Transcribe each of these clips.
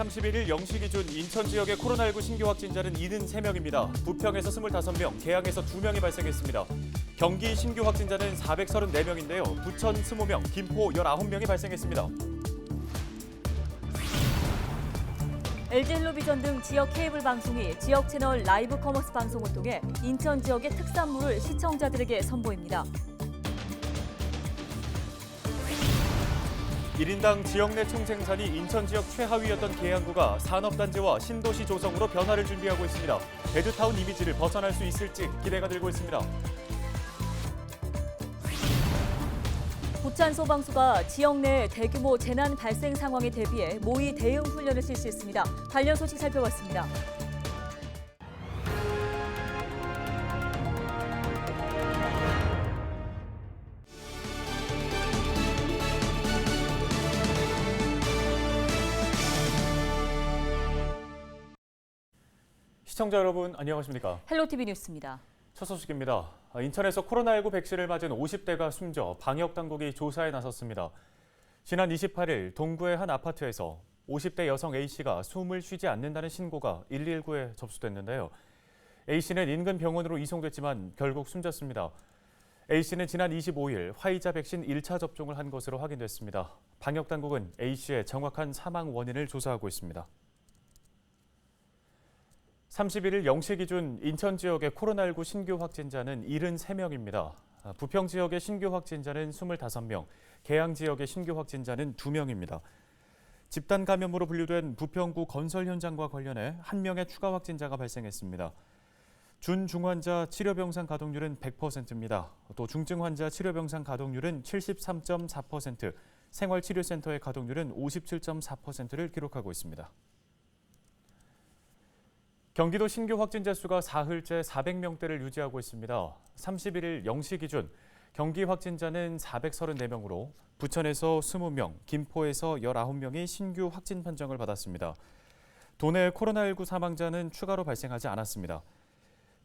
31일 0시 기준 인천 지역의 코로나19 신규 확진자는 73명입니다. 부평에서 25명, 계양에서 2명이 발생했습니다. 경기 신규 확진자는 434명인데요. 부천 20명, 김포 19명이 발생했습니다. LG텔레비전 등 지역 케이블 방송이 지역 채널 라이브 커머스 방송을 통해 인천 지역의 특산물을 시청자들에게 선보입니다. 1인당 지역 내 총생산이 인천 지역 최하위였던 계양구가 산업단지와 신도시 조성으로 변화를 준비하고 있습니다. 베드타운 이미지를 벗어날 수 있을지 기대가 들고 있습니다. 부천 소방서가 지역 내 대규모 재난 발생 상황에 대비해 모의 대응 훈련을 실시했습니다. 관련 소식 살펴봤습니다. 시청자 여러분 안녕하십니까? 헬로티비 뉴스입니다. 첫 소식입니다. 인천에서 코로나19 백신을 맞은 50대가 숨져 방역 당국이 조사에 나섰습니다. 지난 28일 동구의 한 아파트에서 50대 여성 A씨가 숨을 쉬지 않는다는 신고가 119에 접수됐는데요. A씨는 인근 병원으로 이송됐지만 결국 숨졌습니다. A씨는 지난 25일 화이자 백신 1차 접종을 한 것으로 확인됐습니다. 방역 당국은 A씨의 정확한 사망 원인을 조사하고 있습니다. 31일 0시 기준 인천 지역의 코로나19 신규 확진자는 73명입니다. 부평 지역의 신규 확진자는 25명, 계양 지역의 신규 확진자는 2명입니다. 집단 감염으로 분류된 부평구 건설 현장과 관련해 한 명의 추가 확진자가 발생했습니다. 준중환자 치료병상 가동률은 100%입니다. 또 중증 환자 치료병상 가동률은 73.4%, 생활치료센터의 가동률은 57.4%를 기록하고 있습니다. 경기도 신규 확진자 수가 사흘째 400명대를 유지하고 있습니다. 31일 0시 기준 경기 확진자는 434명으로 부천에서 20명, 김포에서 19명이 신규 확진 판정을 받았습니다. 도내 코로나19 사망자는 추가로 발생하지 않았습니다.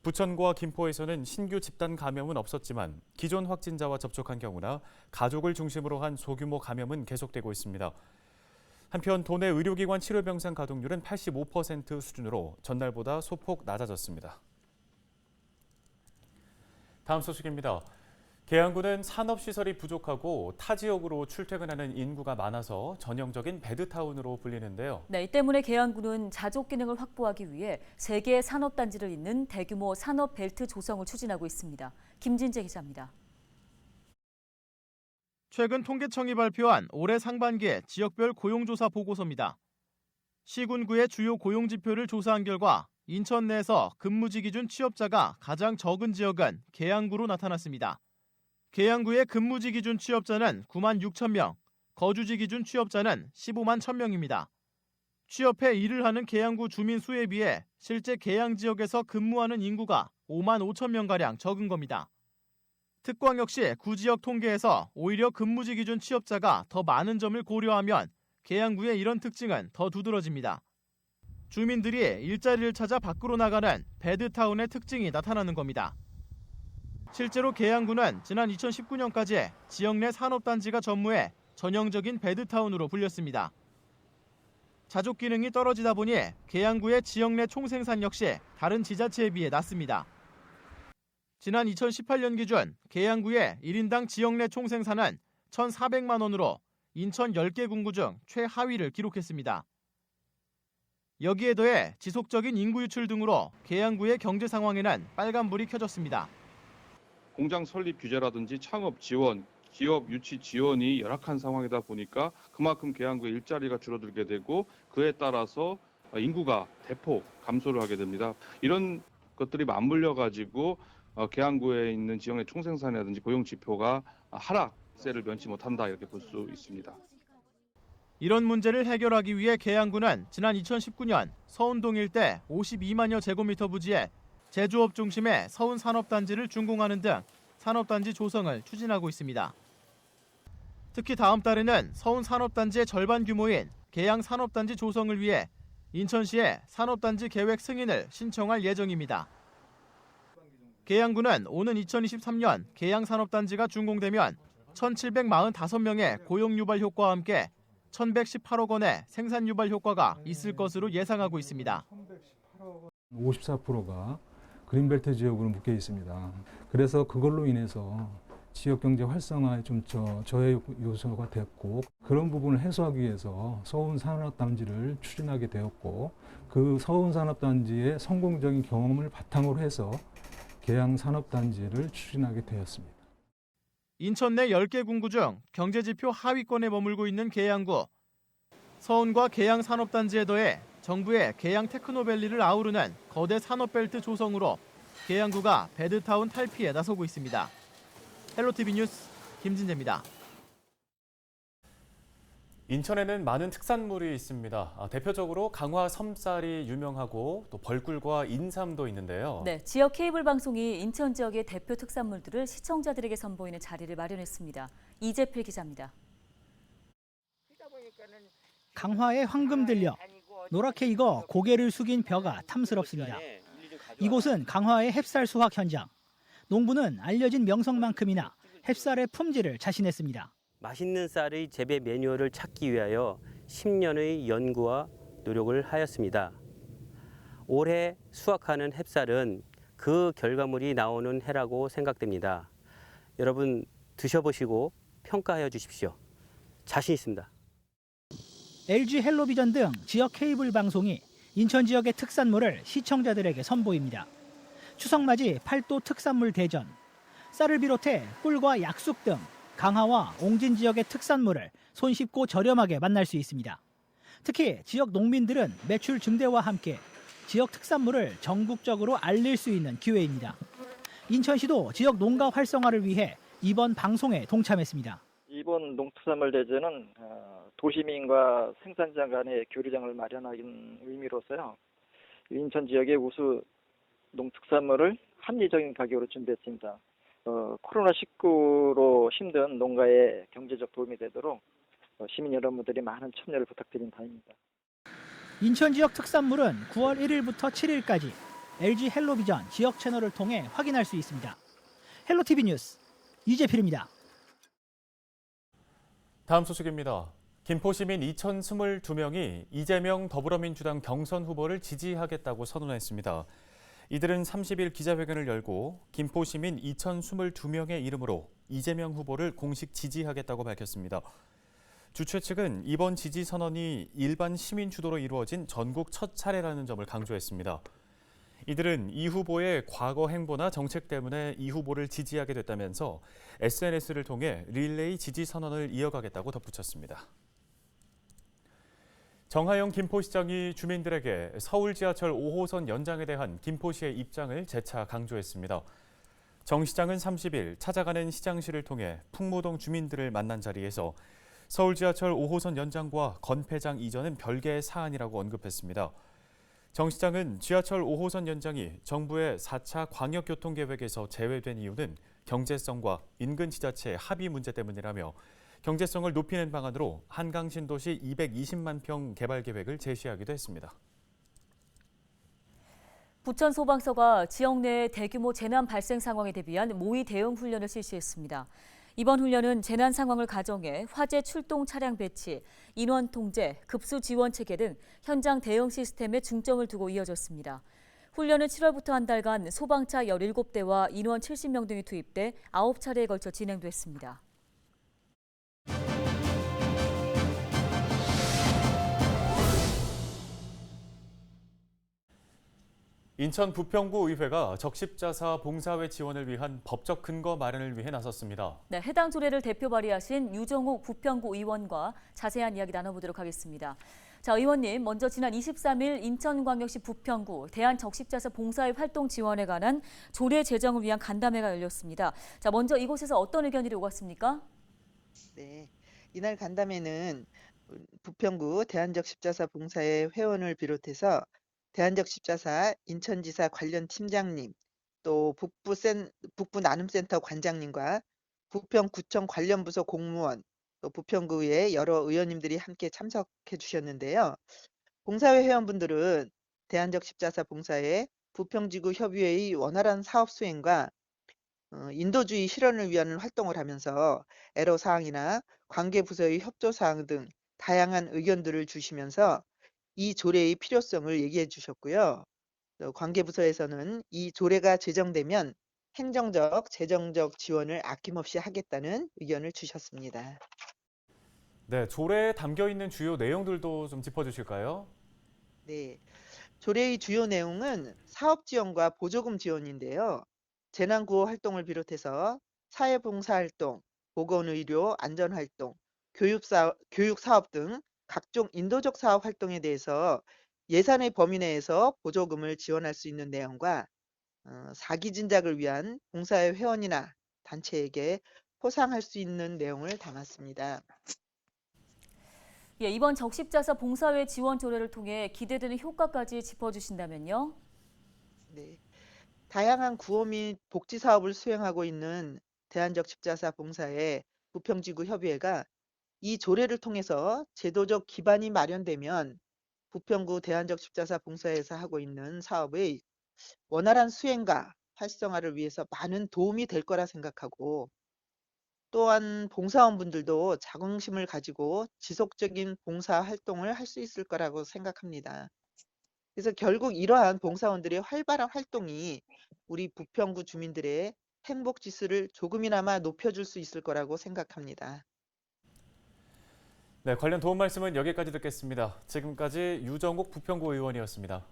부천과 김포에서는 신규 집단 감염은 없었지만 기존 확진자와 접촉한 경우나 가족을 중심으로 한 소규모 감염은 계속되고 있습니다. 한편 도내 의료기관 치료병상 가동률은 85% 수준으로 전날보다 소폭 낮아졌습니다. 다음 소식입니다. 계양구는 산업시설이 부족하고 타 지역으로 출퇴근하는 인구가 많아서 전형적인 베드타운으로 불리는데요. 네, 이 때문에 계양구는 자족 기능을 확보하기 위해 세 개의 산업단지를 잇는 대규모 산업 벨트 조성을 추진하고 있습니다. 김진재 기자입니다. 최근 통계청이 발표한 올해 상반기 지역별 고용조사 보고서입니다. 시군구의 주요 고용 지표를 조사한 결과 인천 내에서 근무지 기준 취업자가 가장 적은 지역은 계양구로 나타났습니다. 계양구의 근무지 기준 취업자는 9만 6천 명, 거주지 기준 취업자는 15만 1천 명입니다. 취업해 일을 하는 계양구 주민 수에 비해 실제 계양 지역에서 근무하는 인구가 5만 5천 명가량 적은 겁니다. 특광 역시 구지역 통계에서 오히려 근무지 기준 취업자가 더 많은 점을 고려하면 계양구의 이런 특징은 더 두드러집니다. 주민들이 일자리를 찾아 밖으로 나가는 배드타운의 특징이 나타나는 겁니다. 실제로 계양구는 지난 2019년까지 지역 내 산업단지가 전무해 전형적인 배드타운으로 불렸습니다. 자족 기능이 떨어지다 보니 계양구의 지역 내 총생산 역시 다른 지자체에 비해 낮습니다. 지난 2018년 기준 계양구의 1인당 지역 내 총생산은 1,400만 원으로 인천 10개 군구 중 최하위를 기록했습니다. 여기에 더해 지속적인 인구 유출 등으로 계양구의 경제 상황에는 빨간불이 켜졌습니다. 공장 설립 규제라든지 창업 지원, 기업 유치 지원이 열악한 상황이다 보니까 그만큼 계양구의 일자리가 줄어들게 되고 그에 따라서 인구가 대폭 감소를 하게 됩니다. 이런 것들이 맞물려 가지고 어, 계양구에 있는 지역의 총생산이라든지 고용 지표가 하락세를 면치 못한다 이렇게 볼 수 있습니다. 이런 문제를 해결하기 위해 계양구는 지난 2019년 서운동 일대 52만여 제곱미터 부지에 제조업 중심의 서운 산업단지를 준공하는 등 산업단지 조성을 추진하고 있습니다. 특히 다음 달에는 서운 산업단지의 절반 규모인 계양 산업단지 조성을 위해 인천시에 산업단지 계획 승인을 신청할 예정입니다. 계양구는 오는 2023년 계양 산업단지가 준공되면 1,745명의 고용 유발 효과와 함께 1118억 원의 생산 유발 효과가 있을 것으로 예상하고 있습니다. 54%가 그린벨트 지역으로 묶여 있습니다. 그래서 그걸로 인해서 지역 경제 활성화에 좀 저, 저해 요소가 됐고 그런 부분을 해소하기 위해서 서운 산업단지를 추진하게 되었고 그 서운 산업단지의 성공적인 경험을 바탕으로 해서 계양 산업단지를 추진하게 되었습니다. 인천 내 10개 군구 중 경제지표 하위권에 머물고 있는 계양구. 서운과 계양 산업단지에 더해 정부의 계양 테크노밸리를 아우르는 거대 산업벨트 조성으로 계양구가 배드타운 탈피에 나서고 있습니다. 헬로티비 뉴스 김진재입니다. 인천에는 많은 특산물이 있습니다. 아, 대표적으로 강화 섬쌀이 유명하고 또 벌꿀과 인삼도 있는데요. 네, 지역 케이블 방송이 인천 지역의 대표 특산물들을 시청자들에게 선보이는 자리를 마련했습니다. 이재필 기자입니다. 강화의 황금 들녘 노랗게 익어 고개를 숙인 벼가 탐스럽습니다. 이곳은 강화의 햅쌀 수확 현장. 농부는 알려진 명성만큼이나 햅쌀의 품질을 자신했습니다. 맛있는 쌀의 재배 매뉴얼을 찾기 위하여 10년의 연구와 노력을 하였습니다. 올해 수확하는 햅쌀은 그 결과물이 나오는 해라고 생각됩니다. 여러분 드셔보시고 평가하여 주십시오. 자신 있습니다. LG 헬로비전 등 지역 케이블 방송이 인천 지역의 특산물을 시청자들에게 선보입니다. 추석맞이 팔도 특산물 대전. 쌀을 비롯해 꿀과 약숙 등 강화와 옹진 지역의 특산물을 손쉽고 저렴하게 만날 수 있습니다. 특히 지역 농민들은 매출 증대와 함께 지역 특산물을 전국적으로 알릴 수 있는 기회입니다. 인천시도 지역 농가 활성화를 위해 이번 방송에 동참했습니다. 이번 농특산물 대전은 어, 도시민과 생산자 간의 교류장을 마련하는 의미로서요. 인천 지역의 우수 농특산물을 합리적인 가격으로 준비했습니다. 어, 코로나19로 힘든 농가에 경제적 도움이 되도록 어, 시민 여러분들이 많은 참여를 부탁드린 바입니다. 인천 지역 특산물은 9월 1일부터 7일까지 LG 헬로비전 지역 채널을 통해 확인할 수 있습니다. 헬로티비 뉴스 이재필입니다. 다음 소식입니다. 김포시민 2,022명이 이재명 더불어민주당 경선 후보를 지지하겠다고 선언했습니다. 이들은 30일 기자회견을 열고 김포 시민 2,022명의 이름으로 이재명 후보를 공식 지지하겠다고 밝혔습니다. 주최 측은 이번 지지 선언이 일반 시민 주도로 이루어진 전국 첫 차례라는 점을 강조했습니다. 이들은 이 후보의 과거 행보나 정책 때문에 이 후보를 지지하게 됐다면서 SNS를 통해 릴레이 지지 선언을 이어가겠다고 덧붙였습니다. 정하영 김포시장이 주민들에게 서울 지하철 5호선 연장에 대한 김포시의 입장을 재차 강조했습니다. 정 시장은 30일 찾아가는 시장실을 통해 풍무동 주민들을 만난 자리에서 서울 지하철 5호선 연장과 건폐장 이전은 별개의 사안이라고 언급했습니다. 정 시장은 지하철 5호선 연장이 정부의 4차 광역교통계획에서 제외된 이유는 경제성과 인근 지자체의 합의 문제 때문이라며 경제성을 높이는 방안으로 한강 신도시 220만 평 개발 계획을 제시하기도 했습니다. 부천 소방서가 지역 내 대규모 재난 발생 상황에 대비한 모의 대응 훈련을 실시했습니다. 이번 훈련은 재난 상황을 가정해 화재 출동 차량 배치, 인원 통제, 급수 지원 체계 등 현장 대응 시스템에 중점을 두고 이어졌습니다. 훈련은 7월부터 한 달간 소방차 17대와 인원 70명 등이 투입돼 9차례에 걸쳐 진행됐습니다. 인천 부평구 의회가 적십자사 봉사회 지원을 위한 법적 근거 마련을 위해 나섰습니다. 네, 해당 조례를 대표 발의하신 유정욱 부평구 의원과 자세한 이야기 나눠보도록 하겠습니다. 자, 의원님, 먼저 지난 23일 인천광역시 부평구 대한적십자사 봉사회 활동 지원에 관한 조례 제정을 위한 간담회가 열렸습니다. 자, 먼저 이곳에서 어떤 의견들이 오갔습니까? 네, 이날 간담회는 부평구 대한적 십자사 봉사회 회원을 비롯해서 대한적 십자사 인천지사 관련 팀장님, 또 북부 센, 북부 나눔센터 관장님과 부평구청 관련 부서 공무원, 또 부평구의 여러 의원님들이 함께 참석해 주셨는데요. 봉사회 회원분들은 대한적 십자사 봉사회 부평지구 협의회의 원활한 사업 수행과 어, 인도주의 실현을 위한 활동을 하면서 애로 사항이나 관계 부서의 협조 사항 등 다양한 의견들을 주시면서 이 조례의 필요성을 얘기해 주셨고요. 또 관계부서에서는 이 조례가 제정되면 행정적, 재정적 지원을 아낌없이 하겠다는 의견을 주셨습니다. 네, 조례에 담겨 있는 주요 내용들도 좀 짚어 주실까요? 네. 조례의 주요 내용은 사업 지원과 보조금 지원인데요. 재난 구호 활동을 비롯해서 사회 봉사 활동, 보건 의료 안전 활동, 교육사, 교육 사업 등 각종 인도적 사업 활동에 대해서 예산의 범위 내에서 보조금을 지원할 수 있는 내용과 어, 사기 진작을 위한 봉사의 회원이나 단체에게 포상할 수 있는 내용을 담았습니다. 예, 이번 적십자사 봉사회 지원 조례를 통해 기대되는 효과까지 짚어주신다면요. 네. 다양한 구호 및 복지 사업을 수행하고 있는 대한적 십자사 봉사회 부평지구 협의회가 이 조례를 통해서 제도적 기반이 마련되면 부평구 대한적 십자사 봉사회에서 하고 있는 사업의 원활한 수행과 활성화를 위해서 많은 도움이 될 거라 생각하고 또한 봉사원분들도 자긍심을 가지고 지속적인 봉사 활동을 할 수 있을 거라고 생각합니다. 그래서 결국 이러한 봉사원들의 활발한 활동이 우리 부평구 주민들의 행복 지수를 조금이나마 높여줄 수 있을 거라고 생각합니다. 네, 관련 도움 말씀은 여기까지 듣겠습니다. 지금까지 유정욱 부평구 의원이었습니다.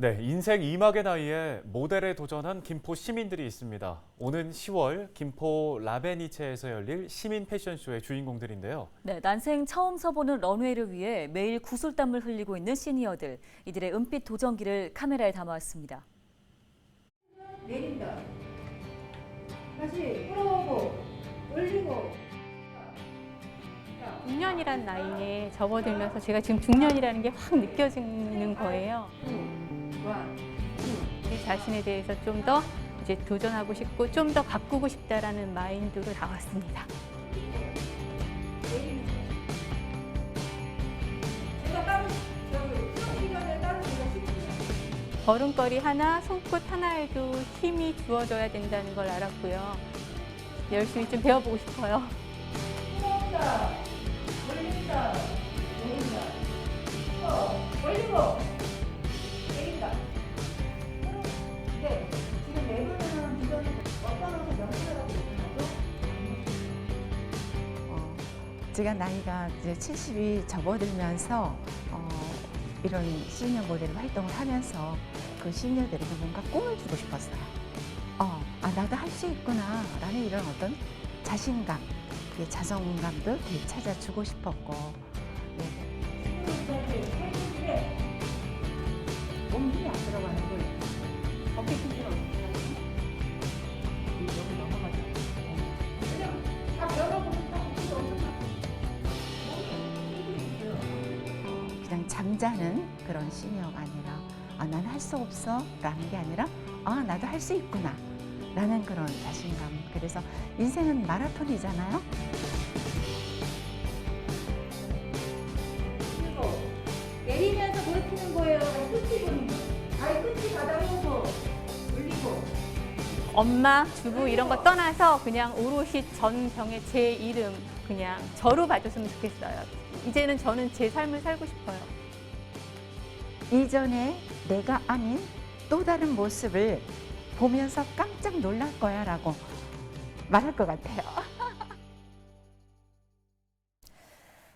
네, 인생 이막의 나이에 모델에 도전한 김포 시민들이 있습니다. 오는 10월 김포 라베니체에서 열릴 시민 패션쇼의 주인공들인데요. 네, 난생 처음 서보는 런웨이를 위해 매일 구슬땀을 흘리고 있는 시니어들. 이들의 은빛 도전기를 카메라에 담아왔습니다. 내린다. 다시 끌어오고 올리고. 6년이란 나이에 접어들면서 제가 지금 중년이라는 게 확 느껴지는 거예요. 제 자신에 대해서 좀 더 이제 도전하고 싶고 좀 더 가꾸고 싶다라는 마인드로 나왔습니다. 걸음걸이 하나, 손끝 하나에도 힘이 주어져야 된다는 걸 알았고요. 열심히 좀 배워보고 싶어요. 제가 나이가 이제 70이 접어들면서 어, 이런 시니어 모델 활동을 하면서 그 시니어들에게 뭔가 꿈을 주고 싶었어요. 어, 아, 나도 할 수 있구나. 라는 이런 어떤 자신감, 그 자성감도 되찾아주고 싶었고, 네. 몸 힘이 안 들어가는 걸 어깨 힘들어. 잠자는 그런 시니어가 아니라 아, 난 할 수 없어 라는 게 아니라 아, 나도 할 수 있구나 라는 그런 자신감. 그래서 인생은 마라톤이잖아요. 그리고 내리면서 버티는 거예요. 끝이. 아예 끝이 바닥으로 올리고. 엄마, 주부 이런 거 떠나서 그냥 오롯이 전 병의 제 이름 그냥 저로 봐줬으면 좋겠어요. 이제는 저는 제 삶을 살고 싶어요. 이전에 내가 아닌 또 다른 모습을 보면서 깜짝 놀랄 거야 라고 말할 것 같아요.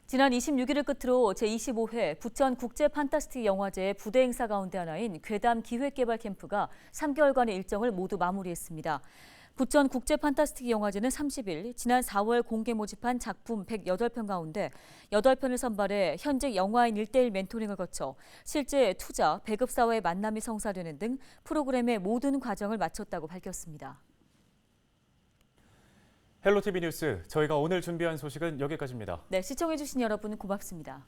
지난 26일을 끝으로 제25회 부천 국제 판타스틱 영화제 부대 행사 가운데 하나인 괴담 기획 개발 캠프가 3개월간의 일정을 모두 마무리했습니다. 부천 국제 판타스틱 영화제는 30일 지난 4월 공개 모집한 작품 108편 가운데 8편을 선발해 현직 영화인 1대1 멘토링을 거쳐 실제 투자, 배급사와의 만남이 성사되는 등 프로그램의 모든 과정을 마쳤다고 밝혔습니다. 헬로티비 뉴스 저희가 오늘 준비한 소식은 여기까지입니다. 네, 시청해주신 여러분 고맙습니다.